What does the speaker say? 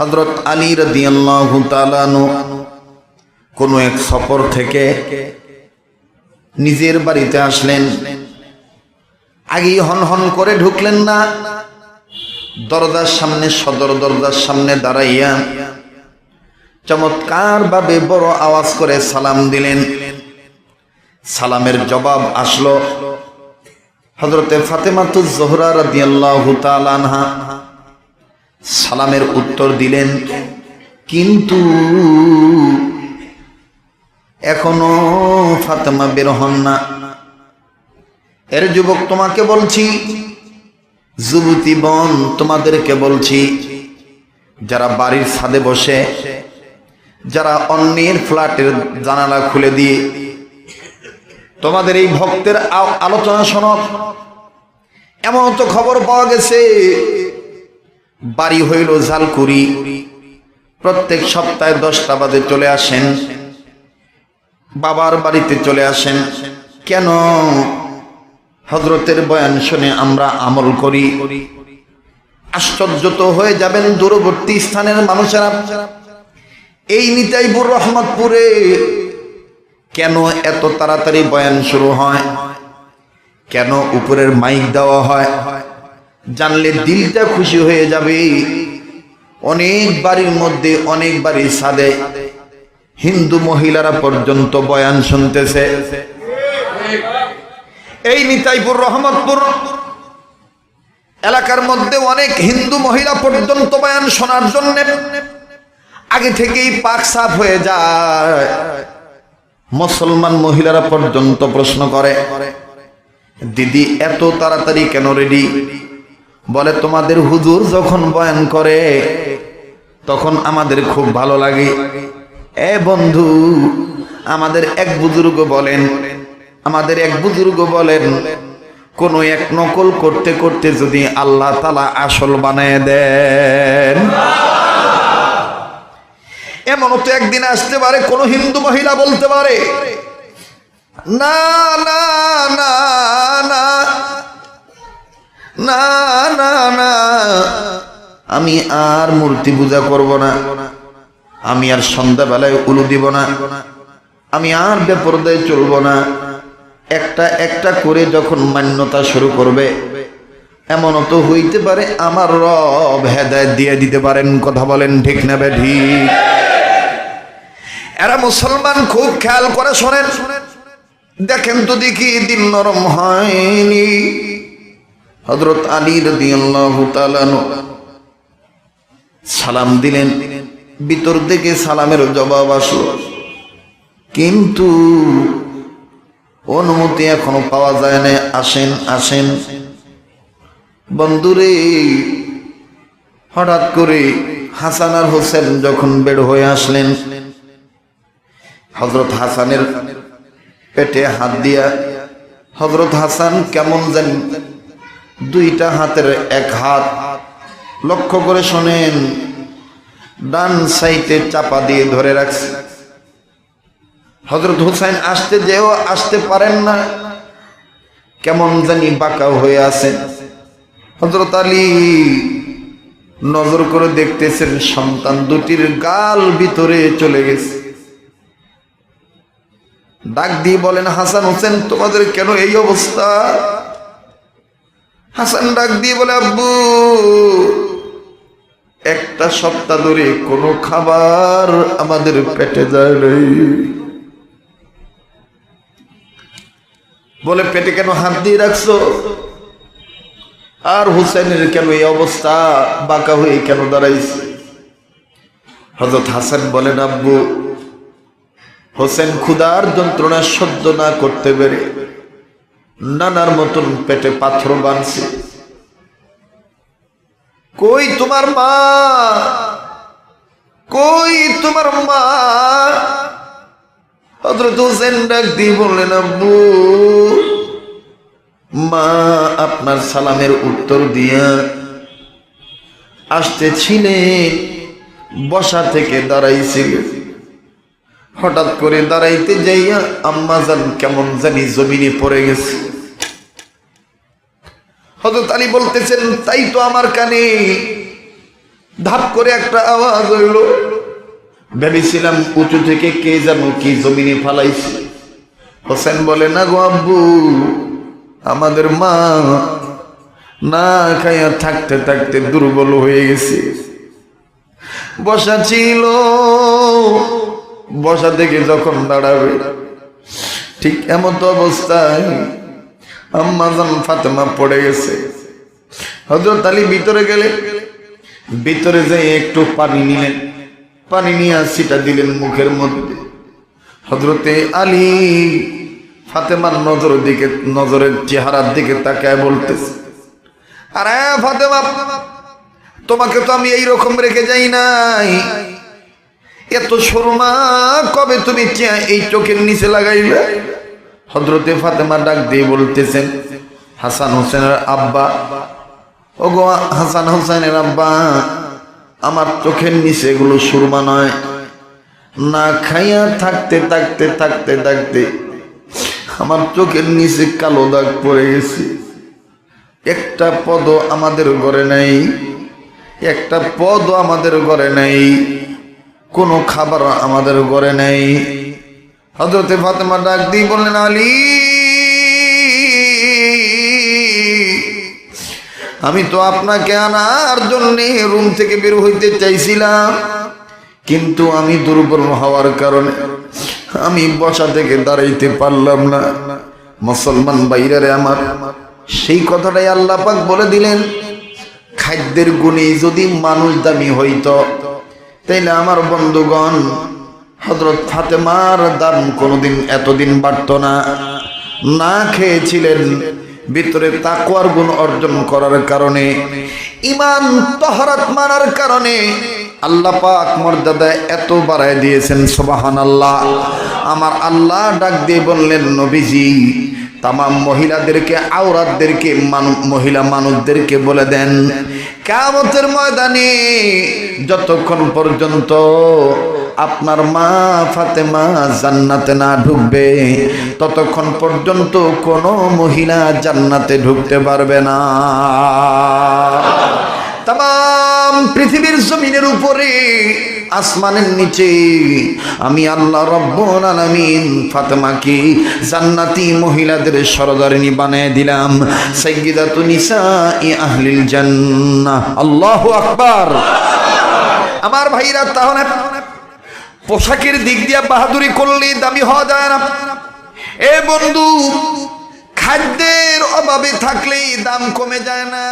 হজরত আলী রদিয়াল্লাহু কোনো এক সফর থেকে নিজের বাড়িতে আসলেন। আগেই হন হন করে ঢুকলেন না। দরজার সামনে, সদর দরজার সামনে দাঁড়াইয়া চমৎকার ভাবে বড় আওয়াজ করে সালাম দিলেন। সালামের জবাব আসলো হজরতে ফাতেমাতুজ জোহরা রাদিয়াল্লাহু তাআলা আনহা। সালামের উত্তর দিলেন, কিন্তু এখনও ফাতেমা বের হন না। এর যুবক তোমাকে বলছি, যুবতী বন তোমাদেরকে বলছি, যারা বাড়ির ছাদে বসে, যারা অন্যের ফ্ল্যাটের জানালা খুলে দিয়ে, তোমাদের এই ভক্তের আলোচনা শোনো। এমন তো খবর পাওয়া গেছে বাড়ি হইল ঝালকুড়ি। প্রত্যেক সপ্তাহে দশটা বাজে চলে আসেন। বাবার বাড়িতে চলে আসেন। কেন? হজরতের বয়ান শুনে আমরা আমল করি। আশ্চর্য তো হয়ে যাবেন দূরবর্তী স্থানের মানুষেরা। এই নিতাইপুর রহমতপুরে কেন এত তাড়াতাড়ি বয়ান শুরু হয়? কেন উপরের মাইক দেওয়া হয়? জানলে দিলটা খুশি হয়ে যাবে। অনেক বাড়ির মধ্যে অনেক বাড়ির সাদে। হিন্দু মহিলারা পর্যন্ত বয়ান শুনতেছে। এই নিতাইপুর, রহমতপুর এলাকার মধ্যে অনেক হিন্দু মহিলা পর্যন্ত বয়ান শোনার জন্য আগে থেকেই পাক সাফ হয়ে যায়। মুসলমান মহিলারা পর্যন্ত প্রশ্ন করে, দিদি, এত তাড়াতাড়ি কেন রেডি? বলে, তোমাদের হুজুর যখন বয়ান করে, তখন আমাদের খুব ভালো লাগে। এ বন্ধু, আমাদের এক বুজুর্গ বলেন, আমাদের এক বুজুর্গ বলেন, কোন এক নকল করতে করতে যদি আল্লাহ তালা আসল বানায় দেন। এমনও তো একদিন আসতে পারে, কোন হিন্দু মহিলা বলতে পারে, না না না না না আমি আর মূর্তি পূজা করব না। আমি আর সন্ধ্যাবেলায় উলু দিব না। আমি আর বেপরদায় চলবো না। একটা একটা করে যখন মান্যতা শুরু করবে এমনও তো হইতে পারে আমার রব হেদায়ত দিয়ে দিতে পারেন, কথা বলেন ঠিক না ঠিক? এরা মুসলমান খুব খেয়াল করে শোনেন শোনেন। দেখেন তো দেখি দিন নরম হয়নি। হজরত আলী রাদিয়াল্লাহু সালাম দিলেন। ভিতর থেকে সালামের জবাব আসলো। কিন্তু অনুমতি এখনও পাওয়া যায় না আসেন আসেন। বন্ধুরে, হঠাৎ করে হাসান আর হোসেন যখন বের হয়ে আসলেন হজরত হাসানের পেটে হাত দিয়া হজরত হাসান, কেমন জানি দুইটা হাতের এক হাত। লক্ষ্য করে শোনেন, ডান সাইটে চাপা দিয়ে ধরে রাখছে। হজরত হুসাইন আসতে যেও আসতে পারেন না। কেমন জানি বাঁকা হয়ে আছেন। হজরত আলী নজর করে দেখতেছেন, সন্তান দুটির গাল ভিতরে চলে গেছে। ডাক দিয়ে বলেন, হাসান হোসেন, তোমাদের কেন এই অবস্থা? হাসান ডাক দিয়ে বলে, আব্বু, একটা সপ্তাহ ধরে কোনো খাবার আমাদের পেটে যায় নাই। বলে, পেটে কেন হাত দিয়ে রাখছো? আর হুসেনের কেন এই অবস্থা? বাঁকা হয়ে কেন দাঁড়াইছে? হজরত হাসান বলেন, আব্বু হোসেন ক্ষুদার যন্ত্রণা সহ্য না করতে পেরে নানার মতন পেটে পাথর বানছে কই তোমার মা? কই তোমার মা? হজরত হোসেন ডাক দিয়ে বললেন আব্বু মা আপনার সালামের উত্তর দিয়া আসতেছিলেন, বসা থেকে দাঁড়াইছে হঠাৎ করে দাঁড়াইতে যাইয়া আম্মা জান কেমন জানি জমিনে পড়ে গেছে। হজরত আলী বলতেছেন, তাই তো আমার কানে ধাপ করে একটা আওয়াজ হইল। ভেবেছিলাম উঁচু থেকে কে যেন কি জমিনে ফালাইছে। হোসেন বলে, না গো আব্বু, আমাদের মা না খাইয়া থাকতে থাকতে দুর্বল হয়ে গেছে। বসা ছিল বসা থেকে যখন দাঁড়াবে, ঠিক এমন তো অবস্থায় ফাতেমা পড়ে গেছে। হজরত আলী ভিতরে গেলে, ভিতরে যাই একটু পানি নিলেন। পানি নিয়ে সিটা দিলেন মুখের মধ্যে। হজরতে আলী ফাতেমার নজর দিকে, নজরের চেহারার দিকে তাকায় বলতেছে, আরে ফাতেমা, তোমাকে তো আমি এই রকম রেখে যাই নাই। এত সুরমা কবে তুমি এই চোখের নিচে লাগাইলে? হজরতে ফাতেমা ডাক দিয়ে বলতেছেন, হাসান হোসেনের আব্বা ও গো হাসান হোসেনের আব্বা, আমার চোখের নিচে এগুলো সুরমা নয়। না খাইয়া থাকতে থাকতে থাকতে থাকতে আমার চোখের নিচে কালো দাগ পড়ে গেছে। একটা পদ আমাদের ঘরে নাই, একটা পদ আমাদের ঘরে নাই। কোনো খাবার আমাদের ঘরে নেই। হজরতে ফাতেমা ডাক দিয়ে বললেন, আলী, আমি তো আপনাকে আনার জন্য রুম থেকে বের হইতে চাইছিলাম, কিন্তু আমি দুর্বল হওয়ার কারণে আমি বসা থেকে দাঁড়াইতে পারলাম না। মুসলমান বাইরে আমার সেই কথাটাই আল্লাহ পাক বলে দিলেন, খাদ্যের গুণে যদি মানুষ দামি হইতো তাইলে আমার বন্ধুগণ হজরত ফাতেমার দাম কোনোদিন এতদিন বাড়ত না। না খেয়েছিলেন। ভিতরে তাকুয়ার গুণ অর্জন করার কারণে ইমান তহরাত মানার কারণে আল্লাহ পাক মর্যাদা এত বাড়ায় দিয়েছেন সোবাহান আল্লাহ আমার আল্লাহ ডাক দিয়ে বললেন, নবীজি, তামাম মহিলাদেরকে, আওরাতদেরকে মহিলা মানুষদেরকে বলে দেন কামতের ময়দানে যতক্ষণ পর্যন্ত আপনার মা ফাতেমা জান্নাতে না ঢুকবে, ততক্ষণ পর্যন্ত কোনো মহিলা জান্নাতে ঢুকতে পারবে না। তাম পৃথিবীর জমিনের উপরে, আসমানের নিচে, আমি আল্লাহ রব্বুল আলামিন ফাতেমাকে জান্নাতি মহিলাদের সরদারিনী বানিয়ে দিলাম। সাইয়্যিদাতু নিসাই আহলিল জান্নাহ। আল্লাহু আকবার। আমার ভাইরা তাহলে পোশাকের দিক দিয়ে বাহাদুরি করলে দামি হওয়া যায় না। এ বন্ধু, খাদ্যের অভাবে থাকলেই দাম কমে যায় না।